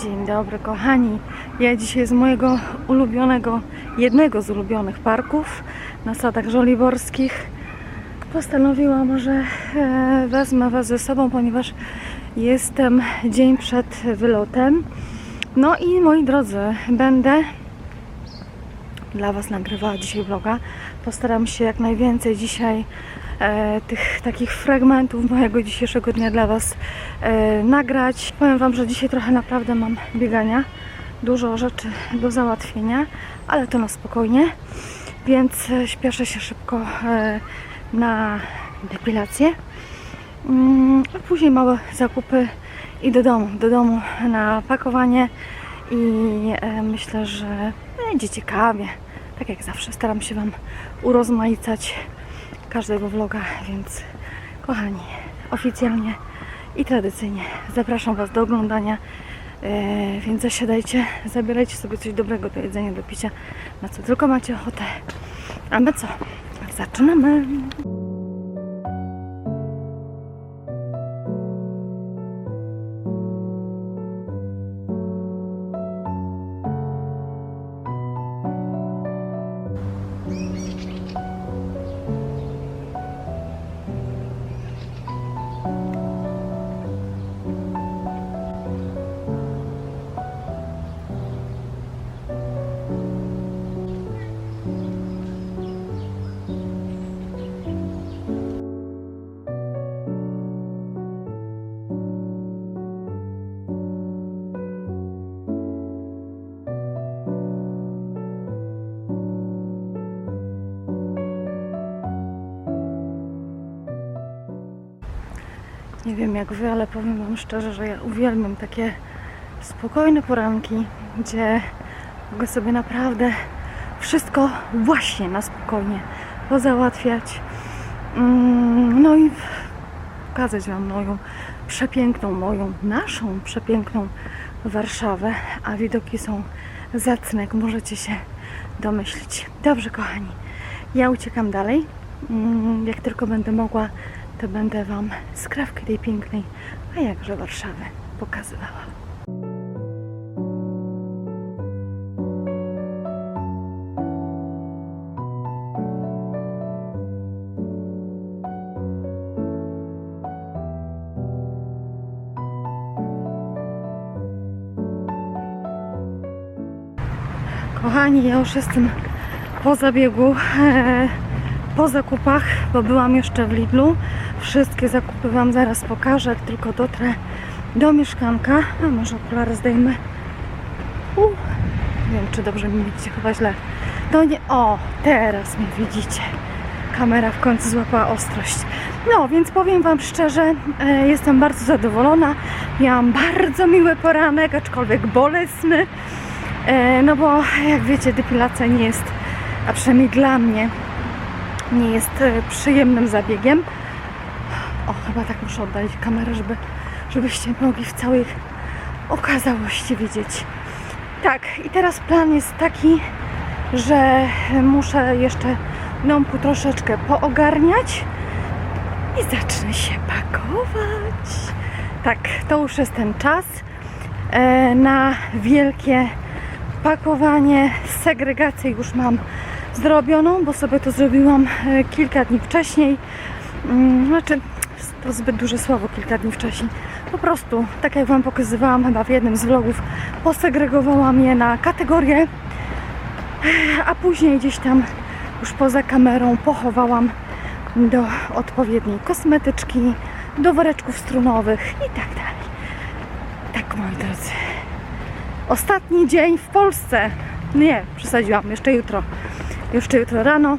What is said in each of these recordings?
Dzień dobry kochani. Ja dzisiaj z mojego ulubionego, jednego z ulubionych parków na sadach żoliborskich postanowiłam, że e, wezmę Was ze sobą, ponieważ jestem dzień przed wylotem. No i moi drodzy, będę dla Was nagrywała dzisiaj vloga. Postaram się jak najwięcej dzisiaj tych takich fragmentów mojego dzisiejszego dnia dla Was e, nagrać. Powiem Wam, że dzisiaj trochę naprawdę mam biegania. Dużo rzeczy do załatwienia, ale to na spokojnie. Więc e, śpieszę się szybko e, na depilację. Mm, a później małe zakupy i do domu. Do domu na pakowanie i e, myślę, że będzie ciekawie. Tak jak zawsze staram się Wam urozmaicać każdego vloga, więc kochani, oficjalnie i tradycyjnie zapraszam Was do oglądania. E, więc zasiadajcie, zabierajcie sobie coś dobrego do jedzenia, do picia, na co tylko macie ochotę. A my co? Zaczynamy! Nie wiem jak wy, ale powiem wam szczerze, że ja uwielbiam takie spokojne poranki, gdzie mogę sobie naprawdę wszystko właśnie na spokojnie pozałatwiać. Mm, No i pokazać wam moją przepiękną, moją, naszą przepiękną Warszawę, a widoki są zacne, jak możecie się domyślić. Dobrze, kochani, ja uciekam dalej. Mm, Jak tylko będę mogła, to będę Wam skrawkę tej pięknej, a jakże Warszawy pokazywała. Kochani, ja już jestem po zabiegu, po zakupach, bo byłam jeszcze w Lidlu. Wszystkie zakupy Wam zaraz pokażę, jak tylko dotrę do mieszkanka. A może okulary zdejmę. U, nie wiem, czy dobrze mi widzicie, chyba źle. To nie, o, teraz mnie widzicie. Kamera w końcu złapała ostrość. No, więc powiem Wam szczerze, e, jestem bardzo zadowolona. Miałam bardzo miły poranek, aczkolwiek bolesny. E, no bo jak wiecie, depilacja nie jest, a przynajmniej dla mnie, nie jest e, przyjemnym zabiegiem. O, chyba tak muszę oddalić kamerę, żeby, żebyście mogli w całej okazałości widzieć. Tak, i teraz plan jest taki, że muszę jeszcze domku troszeczkę poogarniać i zacznę się pakować. Tak, to już jest ten czas e, na wielkie pakowanie, segregację już mam zrobioną, bo sobie to zrobiłam e, kilka dni wcześniej. Mm, Znaczy, to zbyt duże słowo kilka dni wcześniej. Po prostu, tak jak Wam pokazywałam chyba w jednym z vlogów, posegregowałam je na kategorie, a później gdzieś tam już poza kamerą pochowałam do odpowiedniej kosmetyczki, do woreczków strunowych i tak dalej. Tak, moi drodzy. Ostatni dzień w Polsce. Nie, przesadziłam, jeszcze jutro. Jeszcze jutro rano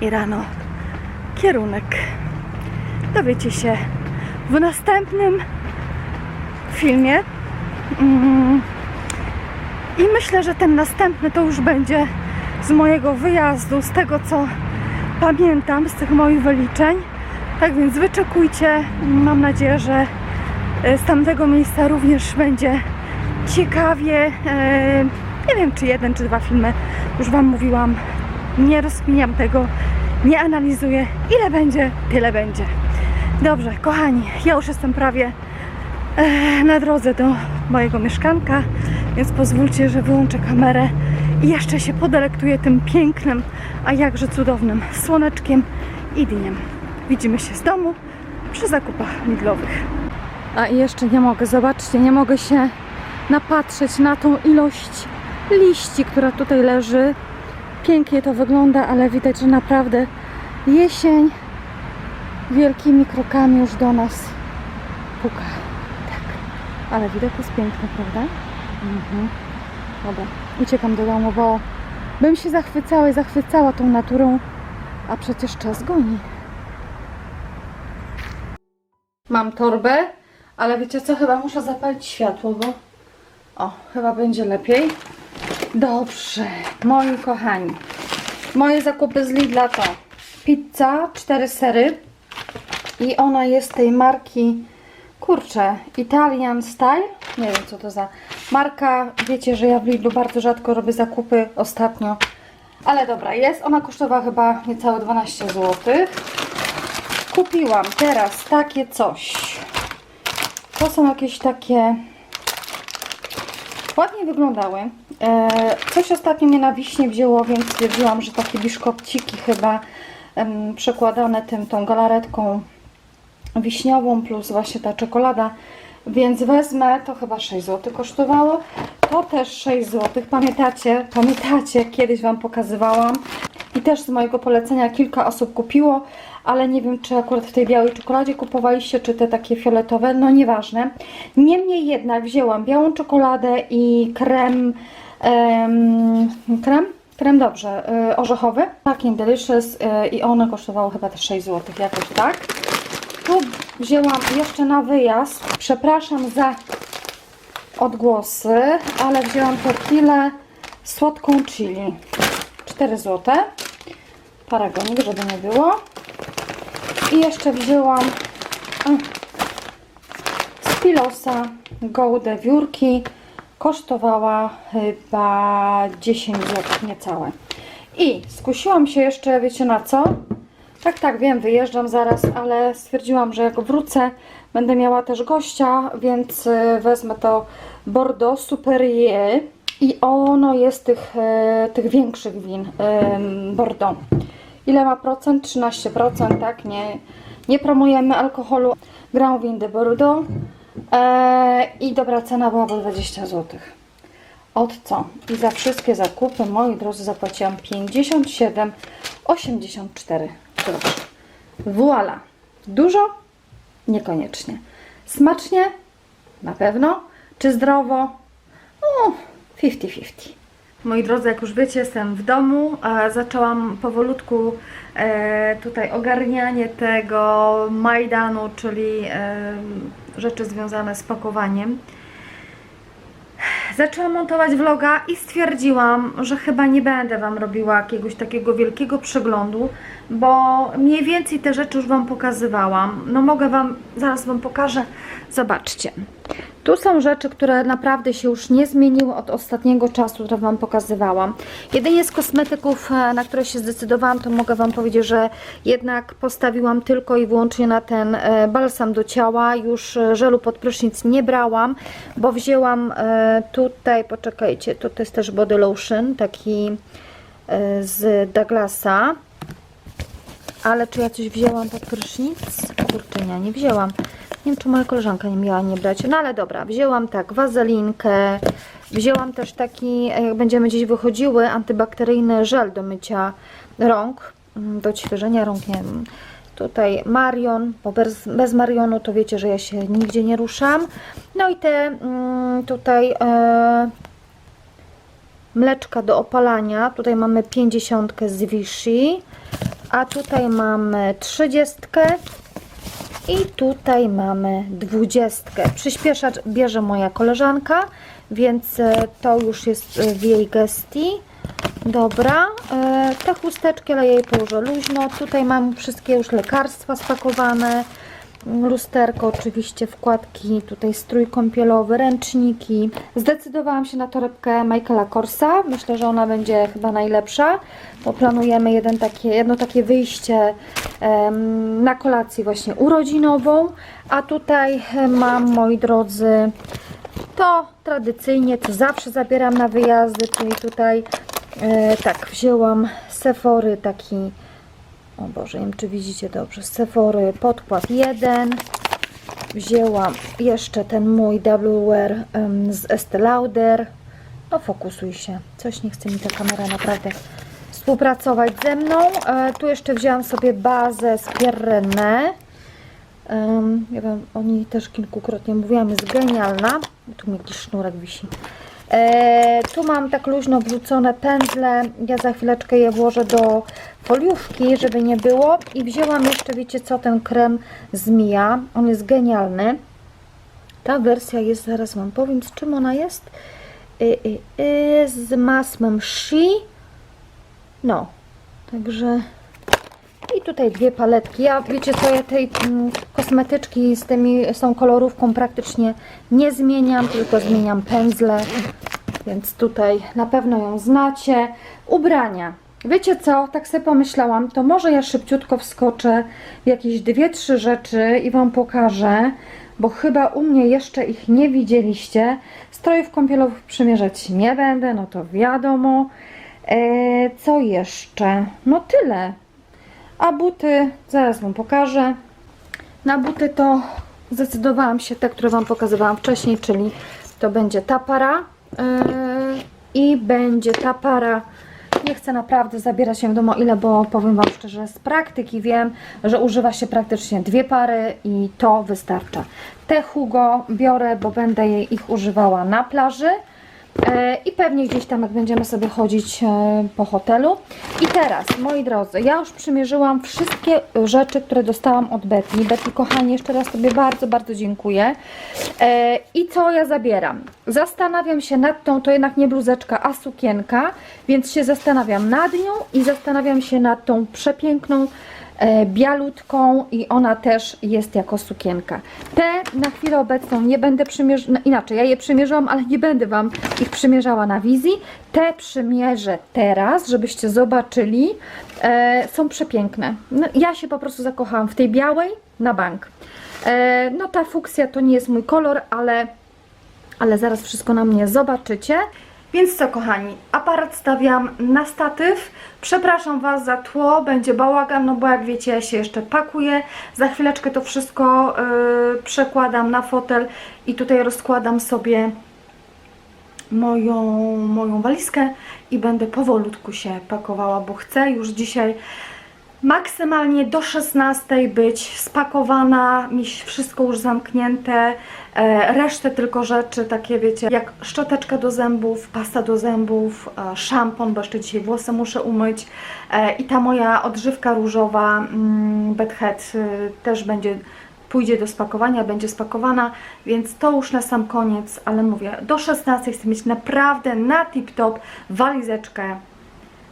i rano kierunek. Dowiecie się w następnym filmie. Mm. I myślę, że ten następny to już będzie z mojego wyjazdu, z tego co pamiętam, z tych moich wyliczeń. Tak więc wyczekujcie. Mam nadzieję, że e, z tamtego miejsca również będzie ciekawie. E, Nie wiem, czy jeden, czy dwa filmy. Już Wam mówiłam. Nie rozkminiam tego, nie analizuję. Ile będzie, tyle będzie. Dobrze, kochani, ja już jestem prawie e, na drodze do mojego mieszkanka, więc pozwólcie, że wyłączę kamerę i jeszcze się podelektuję tym pięknym, a jakże cudownym słoneczkiem i dniem. Widzimy się z domu przy zakupach midlowych. A i jeszcze nie mogę, zobaczcie, nie mogę się napatrzeć na tą ilość liści, która tutaj leży. Pięknie to wygląda, ale widać, że naprawdę jesień wielkimi krokami już do nas puka. Tak. Ale widok jest piękny, prawda? Mhm. Dobra, uciekam do domu, bo bym się zachwycała i zachwycała tą naturą, a przecież czas goni. Mam torbę, ale wiecie co, chyba muszę zapalić światło, bo o, chyba będzie lepiej. Dobrze, moi kochani. Moje zakupy z Lidla to pizza, cztery sery i ona jest tej marki, kurczę, Italian Style. Nie wiem co to za marka. Wiecie, że ja w Lidlu bardzo rzadko robię zakupy ostatnio. Ale dobra, jest. Ona kosztowała chyba niecałe 12 zł. Kupiłam teraz takie coś. To są jakieś takie ładnie wyglądały. E, coś ostatnio mnie na wiśnie wzięło, więc stwierdziłam, że takie biszkopciki chyba przekładane tym, tą galaretką wiśniową plus właśnie ta czekolada. Więc wezmę, to chyba 6 zł kosztowało. To też 6 zł. Pamiętacie, pamiętacie, kiedyś Wam pokazywałam. I też z mojego polecenia kilka osób kupiło, ale nie wiem, czy akurat w tej białej czekoladzie kupowaliście, czy te takie fioletowe, no nieważne. Niemniej jednak wzięłam białą czekoladę i krem, em, krem? Krem dobrze, y, orzechowy, Packing Delicious y, i one kosztowały chyba też 6 zł, jakoś tak. Tu wzięłam jeszcze na wyjazd, przepraszam za odgłosy, ale wzięłam tortillę słodką chili, 4 zł, paragonik, żeby nie było. I jeszcze wzięłam z Pilosa gołdę wiórki. Kosztowała chyba 10 zł, niecałe. I skusiłam się jeszcze, wiecie na co? Tak, tak, wiem, wyjeżdżam zaraz, ale stwierdziłam, że jak wrócę, będę miała też gościa, więc y, wezmę to Bordeaux Superior i ono jest tych, e, tych większych win em, Bordeaux. Ile ma procent? 13%, tak? Nie, nie promujemy alkoholu. Grand Vin de Bordeaux e, i dobra cena byłaby 20 zł. Od co? I za wszystkie zakupy, moi drodzy, zapłaciłam 57,84 groszy. Voila! Dużo? Niekoniecznie. Smacznie? Na pewno. Czy zdrowo? No, 50-50. Moi drodzy, jak już wiecie, jestem w domu. Zaczęłam powolutku e, tutaj ogarnianie tego Majdanu, czyli e, rzeczy związane z pakowaniem. Zaczęłam montować vloga i stwierdziłam, że chyba nie będę Wam robiła jakiegoś takiego wielkiego przeglądu, bo mniej więcej te rzeczy już Wam pokazywałam. No mogę Wam, zaraz Wam pokażę. Zobaczcie. Tu są rzeczy, które naprawdę się już nie zmieniły od ostatniego czasu, które Wam pokazywałam. Jedynie z kosmetyków, e, na które się zdecydowałam, to mogę Wam powiedzieć, że jednak postawiłam tylko i wyłącznie na ten e, balsam do ciała. Już e, żelu pod prysznic nie brałam, bo wzięłam tutaj, poczekajcie, to jest też body lotion, taki z Douglasa. Ale czy ja coś wzięłam pod prysznic? Kurczę, nie wzięłam. Nie wiem, czy moja koleżanka nie miała nie brać. No ale dobra, wzięłam tak, wazelinkę. Wzięłam też taki, jak będziemy gdzieś wychodziły, antybakteryjny żel do mycia rąk. mm, Do ćwiczenia rąk, nie wiem. Tutaj Marion, bo bez, bez Marionu to wiecie, że ja się nigdzie nie ruszam. No i te mm, tutaj e, mleczka do opalania. Tutaj mamy 50 z Vichy, a tutaj mamy 30 i tutaj mamy 20. Przyspieszacz bierze moja koleżanka, więc e, to już jest e, w jej gestii. Dobra, e, te chusteczki, ale ja jej położę luźno. Tutaj mam wszystkie już lekarstwa spakowane. Lusterko, oczywiście wkładki, tutaj strój kąpielowy, ręczniki. Zdecydowałam się na torebkę Michaela Korsa. Myślę, że ona będzie chyba najlepsza, bo planujemy jeden takie, jedno takie wyjście na kolację właśnie urodzinową. A tutaj mam, moi drodzy, to tradycyjnie, co zawsze zabieram na wyjazdy, czyli tutaj e, tak, wzięłam Sephory taki o Boże, nie wiem czy widzicie dobrze. Z Sephory podkład 1. Wzięłam jeszcze ten mój double wear em, z Estee Lauder. No fokusuj się. Coś nie chce mi ta kamera naprawdę współpracować ze mną. E, tu jeszcze wzięłam sobie bazę z Pierre René. Um, ja wam o niej też kilkukrotnie mówiłam, jest genialna. Tu mi jakiś sznurek wisi. E, tu mam tak luźno wrzucone pędzle. Ja za chwileczkę je włożę do foliówki, żeby nie było. I wzięłam jeszcze, wiecie co, ten krem z Mia. On jest genialny. Ta wersja jest, zaraz wam powiem, z czym ona jest. Y, y, y, z masłem She. No, także i tutaj dwie paletki. Ja wiecie co, ja tej mm, kosmetyczki z, tymi, z tą kolorówką praktycznie nie zmieniam, tylko zmieniam pędzle. Więc tutaj na pewno ją znacie. Ubrania. Wiecie co, tak sobie pomyślałam, to może ja szybciutko wskoczę w jakieś dwie, trzy rzeczy i Wam pokażę, bo chyba u mnie jeszcze ich nie widzieliście. Strojów kąpielowych przymierzać nie będę, no to wiadomo. E, co jeszcze? No tyle. A buty, zaraz Wam pokażę. Na buty to zdecydowałam się te, które Wam pokazywałam wcześniej, czyli to będzie ta para yy, i będzie ta para. Nie chcę naprawdę zabierać się w domu ile, bo powiem Wam szczerze, z praktyki wiem, że używa się praktycznie dwie pary i to wystarcza. Te Hugo biorę, bo będę jej ich używała na plaży. E, I pewnie gdzieś tam, jak będziemy sobie chodzić e, po hotelu. I teraz, moi drodzy, ja już przymierzyłam wszystkie rzeczy, które dostałam od Betty. Betty, kochani, jeszcze raz Tobie bardzo, bardzo dziękuję. E, I co ja zabieram? Zastanawiam się nad tą, to jednak nie bluzeczka, a sukienka, więc się zastanawiam nad nią i zastanawiam się nad tą przepiękną bialutką i ona też jest jako sukienka. Te na chwilę obecną nie będę przymierzać, no inaczej, ja je przymierzyłam, ale nie będę Wam ich przymierzała na wizji. Te przymierzę teraz, żebyście zobaczyli. E, są przepiękne. No, ja się po prostu zakochałam w tej białej na bank. E, no ta fuksja to nie jest mój kolor, ale ale zaraz wszystko na mnie zobaczycie. Więc co kochani, aparat stawiam na statyw. Przepraszam Was za tło, będzie bałagan, no bo jak wiecie ja się jeszcze pakuję. Za chwileczkę to wszystko yy, przekładam na fotel i tutaj rozkładam sobie moją, moją walizkę i będę powolutku się pakowała, bo chcę już dzisiaj maksymalnie do 16 być spakowana, mieć wszystko już zamknięte, e, resztę tylko rzeczy takie wiecie, jak szczoteczka do zębów, pasta do zębów, e, szampon, bo jeszcze dzisiaj włosy muszę umyć e, i ta moja odżywka różowa mm, Bad Head y, też będzie pójdzie do spakowania, będzie spakowana, więc to już na sam koniec, ale mówię, do 16 chcę mieć naprawdę na tip-top walizeczkę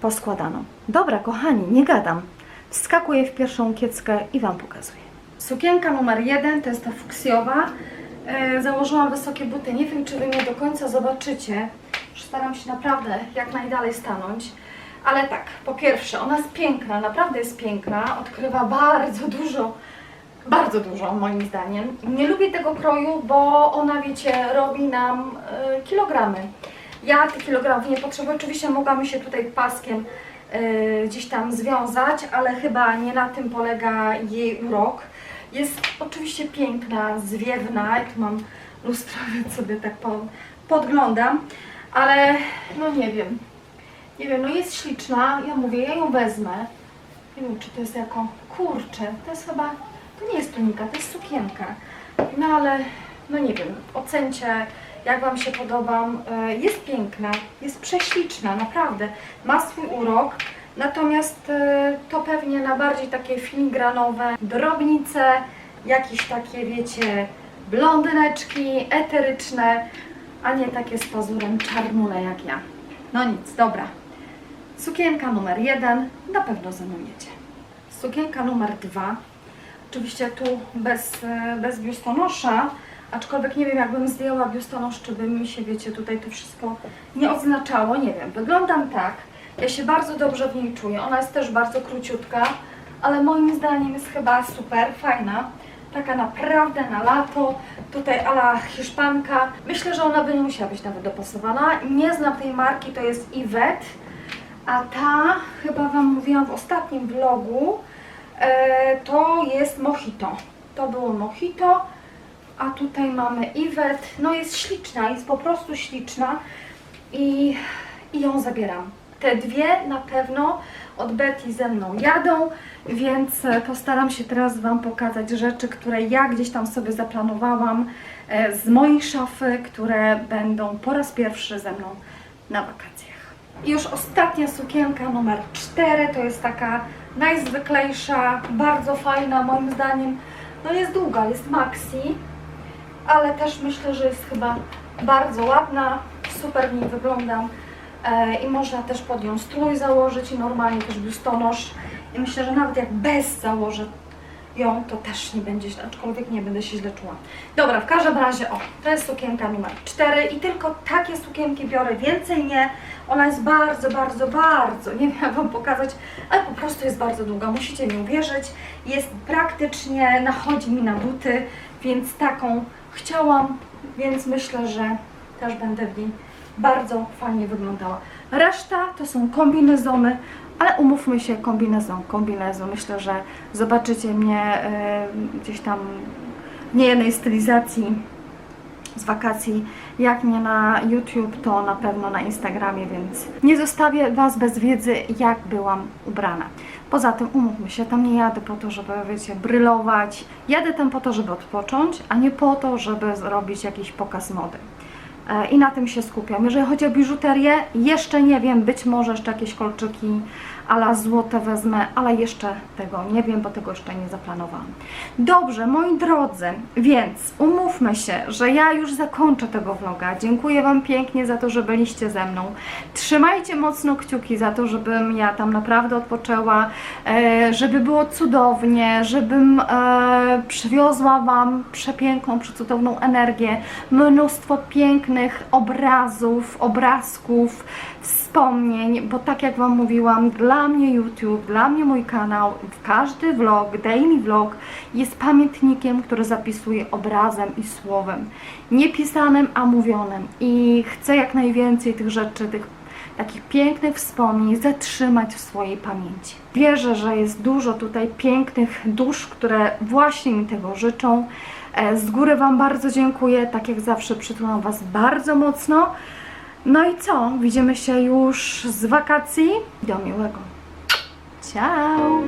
poskładaną. Dobra, kochani, nie gadam. Wskakuję w pierwszą kieckę i Wam pokazuję. Sukienka numer jeden to jest ta fuksjowa. E, założyłam wysokie buty. Nie wiem, czy Wy mnie do końca zobaczycie. Staram się naprawdę jak najdalej stanąć. Ale tak, po pierwsze, ona jest piękna, naprawdę jest piękna. Odkrywa bardzo dużo, bardzo dużo moim zdaniem. Nie lubię tego kroju, bo ona, wiecie, robi nam e, kilogramy. Ja tych kilogramów nie potrzebuję. Oczywiście mogłam się tutaj paskiem gdzieś tam związać, ale chyba nie na tym polega jej urok. Jest oczywiście piękna, zwiewna. Ja tu mam lustro, więc sobie tak po, podglądam. Ale no nie wiem. Nie wiem, no jest śliczna. Ja mówię, ja ją wezmę. Nie wiem, czy to jest jako... Kurczę, to jest chyba... To nie jest tunika, to jest sukienka. No ale, no nie wiem, ocencie jak Wam się podobam. E, Jest piękna, jest prześliczna, naprawdę. Ma swój urok. Natomiast e, to pewnie na bardziej takie filigranowe drobnice, jakieś takie, wiecie, blondyneczki eteryczne, a nie takie z pazurem czarnule jak ja. No nic, dobra. Sukienka numer jeden, na pewno jedzie. Sukienka numer dwa. Oczywiście tu bez, e, bez biustonosza, aczkolwiek nie wiem jakbym zdjęła biustonosz, czy by mi się, wiecie, tutaj to wszystko nie odznaczało, nie wiem. Wyglądam tak, ja się bardzo dobrze w niej czuję, ona jest też bardzo króciutka, ale moim zdaniem jest chyba super, fajna. Taka naprawdę na lato, tutaj ala hiszpanka. Myślę, że ona by nie musiała być nawet dopasowana. Nie znam tej marki, to jest Yvette. A ta, chyba Wam mówiłam w ostatnim vlogu, e, to jest Mojito. To było Mojito, a tutaj mamy Yvette. No jest śliczna, jest po prostu śliczna i, i ją zabieram. Te dwie na pewno od Betty ze mną jadą, więc e, postaram się teraz Wam pokazać rzeczy, które ja gdzieś tam sobie zaplanowałam e, z mojej szafy, które będą po raz pierwszy ze mną na wakacjach. Już ostatnia sukienka numer 4 to jest taka najzwyklejsza, bardzo fajna moim zdaniem. No jest długa, jest maxi, ale też myślę, że jest chyba bardzo ładna, super w niej wyglądam e, i można też pod nią strój założyć i normalnie też biustonosz. I myślę, że nawet jak bez założę ją, to też nie będzie źle, aczkolwiek nie będę się źle czuła. Dobra, w każdym razie, o, to jest sukienka numer 4 i tylko takie sukienki biorę, więcej nie. Ona jest bardzo, bardzo, bardzo, nie wiem jak Wam pokazać, ale po prostu jest bardzo długa, musicie mi uwierzyć. Jest praktycznie, nachodzi mi na buty, więc taką chciałam, więc myślę, że też będę w niej bardzo fajnie wyglądała. Reszta to są kombinezony, ale umówmy się, kombinezon, kombinezon. Myślę, że zobaczycie mnie e, gdzieś tam w niejednej stylizacji z wakacji. Jak nie na YouTube, to na pewno na Instagramie, więc nie zostawię Was bez wiedzy, jak byłam ubrana. Poza tym, umówmy się, tam nie jadę po to, żeby, wiecie, brylować. Jadę tam po to, żeby odpocząć, a nie po to, żeby zrobić jakiś pokaz mody. E, I na tym się skupiam. Jeżeli chodzi o biżuterię, jeszcze nie wiem, być może jeszcze jakieś kolczyki ala złote wezmę, ale jeszcze tego nie wiem, bo tego jeszcze nie zaplanowałam. Dobrze, moi drodzy, więc umówmy się, że ja już zakończę tego vloga. Dziękuję Wam pięknie za to, że byliście ze mną. Trzymajcie mocno kciuki za to, żebym ja tam naprawdę odpoczęła, e, żeby było cudownie, żebym e, przywiozła Wam przepiękną, przecudowną energię, mnóstwo pięknych obrazów, obrazków, wspomnień, bo tak jak Wam mówiłam, dla mnie YouTube, dla mnie mój kanał, każdy vlog, daily vlog jest pamiętnikiem, który zapisuje obrazem i słowem. Nie pisanym, a mówionym. I chcę jak najwięcej tych rzeczy, tych takich pięknych wspomnień zatrzymać w swojej pamięci. Wierzę, że jest dużo tutaj pięknych dusz, które właśnie mi tego życzą. E, Z góry Wam bardzo dziękuję, tak jak zawsze przytulam Was bardzo mocno. No i co? Widzimy się już z wakacji. Do miłego. Ciao!